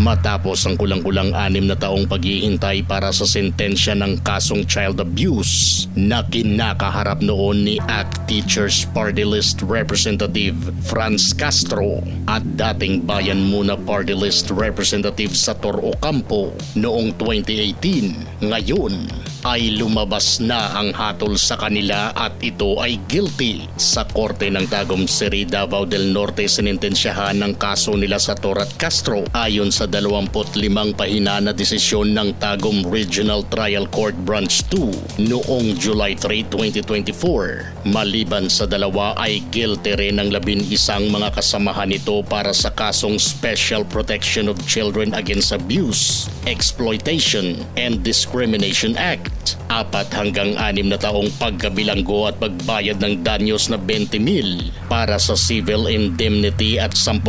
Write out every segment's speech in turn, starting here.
Matapos ang kulang-kulang anim na taong paghihintay para sa sentensya ng kasong child abuse na kinakaharap noon ni ACT Teachers Party List Representative Franz Castro at dating Bayan Muna Party List Representative Sator Ocampo noong 2018. Ngayon ay lumabas na ang hatol sa kanila at ito ay guilty. Sa korte ng Tagum City, Davao del Norte sinintensyahan ng kaso nila sa Torat Castro ayon sa 25 pahina na desisyon ng Tagum Regional Trial Court Branch 2 noong July 3, 2024. Maliban sa dalawa ay guilty rin ng labing isang mga kasamahan nito para sa kasong Special Protection of Children Against Abuse, Exploitation, and Discrimination Act. Apat hanggang anim na taong pagkabilanggo at pagbayad ng danyos na 20 mil para sa civil indemnity at 10,000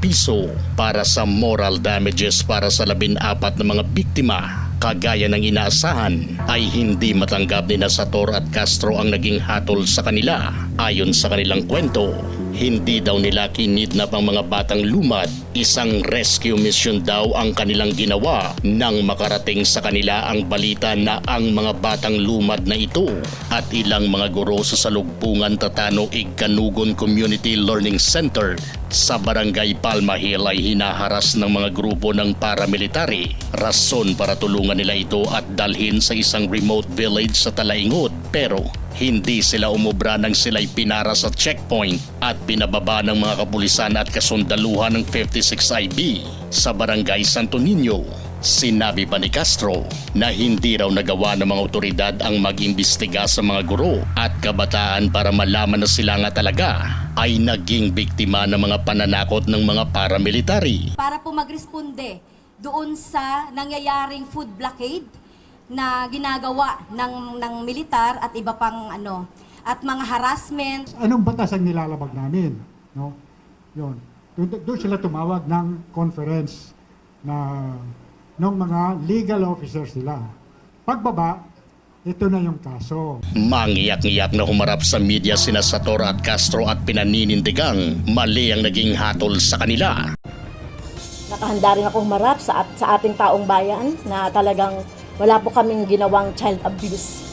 piso para sa moral damages para sa labing apat na mga biktima kagaya ng inaasahan ay hindi matanggap ni Nasator at Castro ang naging hatol sa kanila. Ayon sa kanilang kwento, hindi daw nila kinidnap ang mga batang lumad. Isang rescue mission daw ang kanilang ginawa nang makarating sa kanila ang balita na ang mga batang lumad na ito at ilang mga guro sa Salugpungan Tatano Igkanugon Community Learning Center sa Barangay Palma Hill ay hinaharas ng mga grupo ng paramilitary. Rason para tulungan nila ito at dalhin sa isang remote village sa Talaingod pero hindi sila umubra nang sila'y pinara sa checkpoint at binababa ng mga kapulisan at kasundaluhan ng 56IB sa Barangay Santo Niño. Sinabi pa ni Castro na hindi raw nagawa ng mga otoridad ang mag-imbestiga sa mga guro at kabataan para malaman na sila nga talaga ay naging biktima ng mga pananakot ng mga paramilitary. para po magresponde doon sa nangyayaring food blockade na ginagawa ng ng militar at iba pang ano at mga harassment anong batas ang nilalabag namin, no? Yon. Doon, doon sila tumawag ng conference na ng mga legal officers nila. Pagbaba, ito na yung kaso. Mangiyak-ngiyak na humarap sa media sina Sator at Castro at pinaninindigang mali ang naging hatol sa kanila. Nakahanda rin ako humarap sa, at, sa ating taong bayan na talagang wala po kaming ginawang child abuse.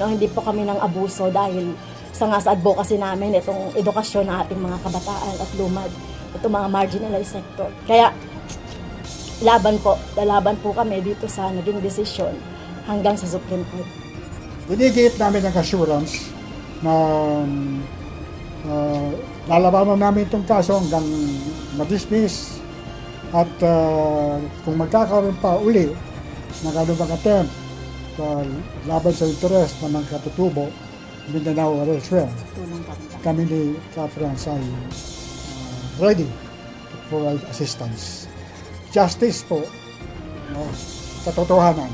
No, hindi po kami ng abuso dahil sa nga sa advocacy namin itong edukasyon ng ating mga kabataan at lumad, itong mga marginalized sector. Kaya laban po, lalaban po kami dito sa naging desisyon hanggang sa Supreme Court. Binigit namin ang assurance na uh, lalabanan namin itong kaso hanggang ma-dismiss at uh, kung magkakaroon pa uli ng anumang attempt sa laban sa interes ng mga katutubo, Mindanao or elsewhere, kami ni Caferans ay uh, ready to provide assistance. Justice po, no, katotohanan,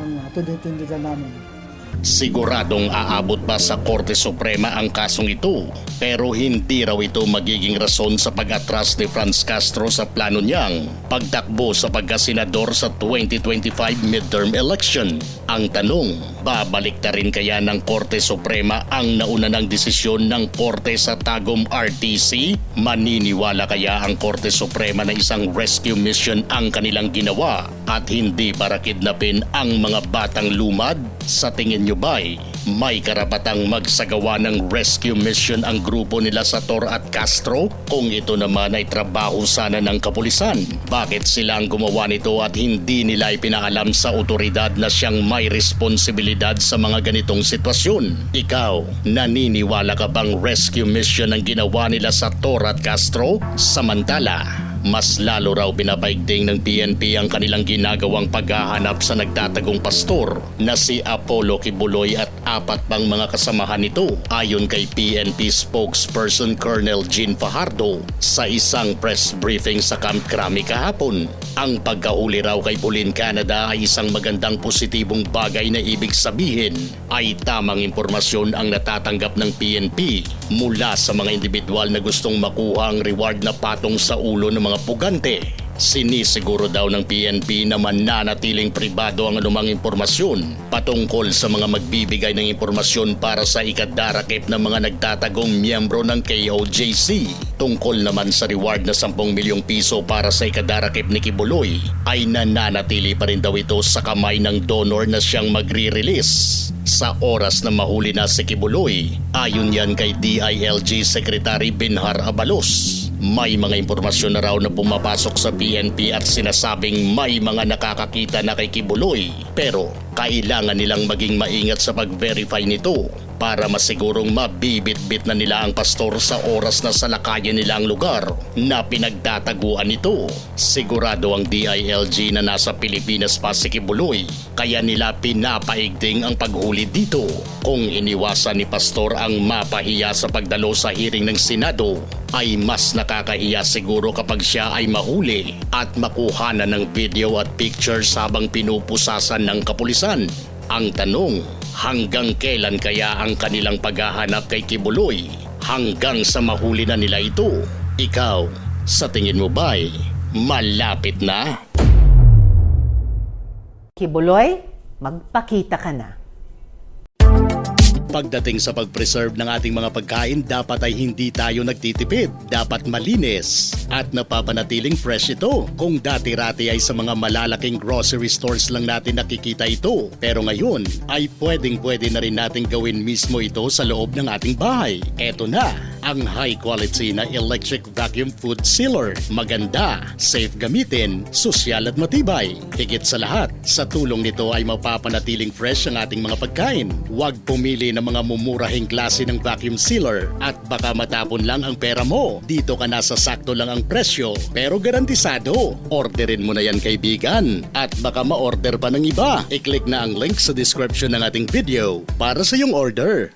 ang uh, tinitindigan namin. Siguradong aabot pa sa Korte Suprema ang kasong ito pero hindi raw ito magiging rason sa pag-atras ni Franz Castro sa plano niyang pagtakbo sa pagkasenador sa 2025 midterm election. Ang tanong, babalik na rin kaya ng Korte Suprema ang nauna ng desisyon ng Korte sa Tagum RTC? Maniniwala kaya ang Korte Suprema na isang rescue mission ang kanilang ginawa at hindi para kidnapin ang mga batang lumad? Sa tingin nyo ba'y may karapatang magsagawa ng rescue mission ang grupo nila Sator at Castro? Kung ito naman ay trabaho sana ng kapulisan, bakit sila ang gumawa nito at hindi nila ipinaalam sa otoridad na siyang may responsibilidad sa mga ganitong sitwasyon? Ikaw, naniniwala ka bang rescue mission ang ginawa nila Sator at Castro? Samantala, mas lalo raw binabaigting ng PNP ang kanilang ginagawang paghahanap sa nagtatagong pastor na si Apollo Kibuloy at apat pang mga kasamahan nito ayon kay PNP spokesperson Colonel Jean Fajardo sa isang press briefing sa Camp Crame kahapon. Ang pagkahuli raw kay Bulin Canada ay isang magandang positibong bagay na ibig sabihin ay tamang impormasyon ang natatanggap ng PNP mula sa mga individual na gustong makuha ang reward na patong sa ulo ng mga pugante. Sinisiguro daw ng PNP na mananatiling pribado ang anumang impormasyon patungkol sa mga magbibigay ng impormasyon para sa ikadarakip ng mga nagtatagong miyembro ng KOJC. Tungkol naman sa reward na 10 milyong piso para sa ikadarakip ni Kibuloy ay nananatili pa rin daw ito sa kamay ng donor na siyang magre-release. Sa oras na mahuli na si Kibuloy, ayon yan kay DILG Secretary Binhar Abalos. May mga impormasyon na raw na pumapasok sa PNP at sinasabing may mga nakakakita na kay Kibuloy. Pero kailangan nilang maging maingat sa pag-verify nito para masigurong mabibit-bit na nila ang pastor sa oras na salakayan nila ang lugar na pinagtataguan nito. Sigurado ang DILG na nasa Pilipinas pa si Kibuloy kaya nila pinapaigting ang paghuli dito. Kung iniwasan ni pastor ang mapahiya sa pagdalo sa hearing ng Senado ay mas nakakahiya siguro kapag siya ay mahuli at makuha na ng video at pictures habang pinupusasan ng kapulisan. Ang tanong, hanggang kailan kaya ang kanilang paghahanap kay Kibuloy? Hanggang sa mahuli na nila ito. Ikaw, sa tingin mo ba'y malapit na? Kibuloy, magpakita ka na. Pagdating sa pag-preserve ng ating mga pagkain, dapat ay hindi tayo nagtitipid. Dapat malinis at napapanatiling fresh ito. Kung dati-rati ay sa mga malalaking grocery stores lang natin nakikita ito. Pero ngayon ay pwedeng-pwede na rin natin gawin mismo ito sa loob ng ating bahay. Eto na, ang high quality na electric vacuum food sealer. Maganda, safe gamitin, sosyal at matibay. Higit sa lahat, sa tulong nito ay mapapanatiling fresh ang ating mga pagkain. Huwag pumili ng mga mumurahing klase ng vacuum sealer at baka matapon lang ang pera mo. Dito ka nasa sakto lang ang presyo pero garantisado. Orderin mo na yan kaibigan at baka ma-order pa ng iba. I-click na ang link sa description ng ating video para sa iyong order.